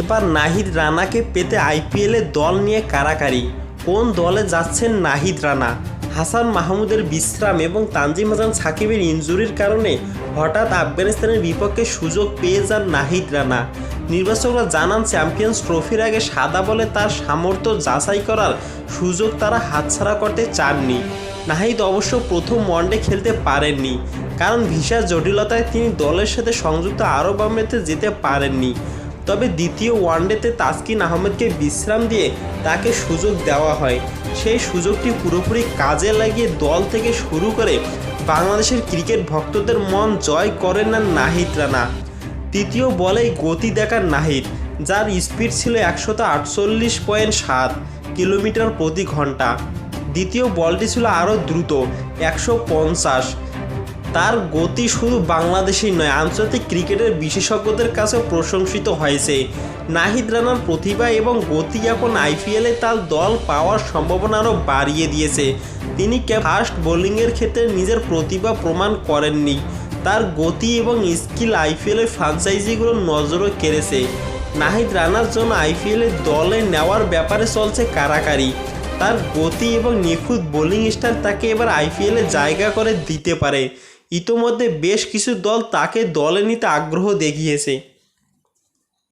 এবার নাহিদ রানাকে পেতে আইপিএলে দল নিয়ে কারাকারি। কোন দলে যাচ্ছেন নাহিদ রানা? হাসান মাহমুদের বিশ্রাম এবং তানজিম হাসান সাকিবের ইনজুরির কারণে হঠাৎ আফগানিস্তানের বিপক্ষে সুযোগ পেয়ে যান নাহিদ রানা। নির্বাচকরা জানান, চ্যাম্পিয়ন্স ট্রফির আগে সাদা বলে তার সামর্থ্য যাচাই করার সুযোগ তারা হাতছাড়া করতে চাননি। নাহিদ অবশ্য প্রথম ওয়ানডে খেলতে পারেননি, কারণ ভিসার জটিলতায় তিনি দলের সাথে সংযুক্ত আরব আমিরাতে যেতে পারেননি। তবে দ্বিতীয় ওয়ানডেতে তাসকিন আহমেদকে বিশ্রাম দিয়ে তাকে সুযোগ দেওয়া হয়। সেই সুযোগটি পুরোপুরি কাজে লাগিয়ে দল থেকে শুরু করে বাংলাদেশের ক্রিকেট ভক্তদের মন জয় করেন না নাহিদ রানা। তৃতীয় বলেই গতি দেখার নাহিদ, যার স্পিড ছিল একশত আটচল্লিশ পয়েন্ট সাত কিলোমিটার প্রতি ঘণ্টা। দ্বিতীয় বলটি ছিল আরও দ্রুত, একশো পঞ্চাশ। তার গতি শুধু বাংলাদেশেই নয়, আন্তর্জাতিক ক্রিকেটের বিশেষজ্ঞদের কাছে প্রশংসিত হয়েছে। নাহিদ রানার প্রতিভা এবং গতি এখন আইপিএলে তার দল পাওয়ার সম্ভাবনা আরও বাড়িয়ে দিয়েছে। তিনি কে ফাস্ট বোলিংয়ের ক্ষেত্রে নিজের প্রতিভা প্রমাণ করেননি। তার গতি এবং স্কিল আইপিএলের ফ্রাঞ্চাইজিগুলোর নজরও কেড়েছে। নাহিদ রানার জন্য আইপিএলের দলে নেওয়ার ব্যাপারে চলছে কারাকারি। তার গতি এবং নিখুঁত বোলিং স্টাইল তাকে এবার আইপিএলে জায়গা করে দিতে পারে। ইতোমধ্যে বেশ কিছু দল তাকে দলে নিতে আগ্রহ দেখিয়েছে।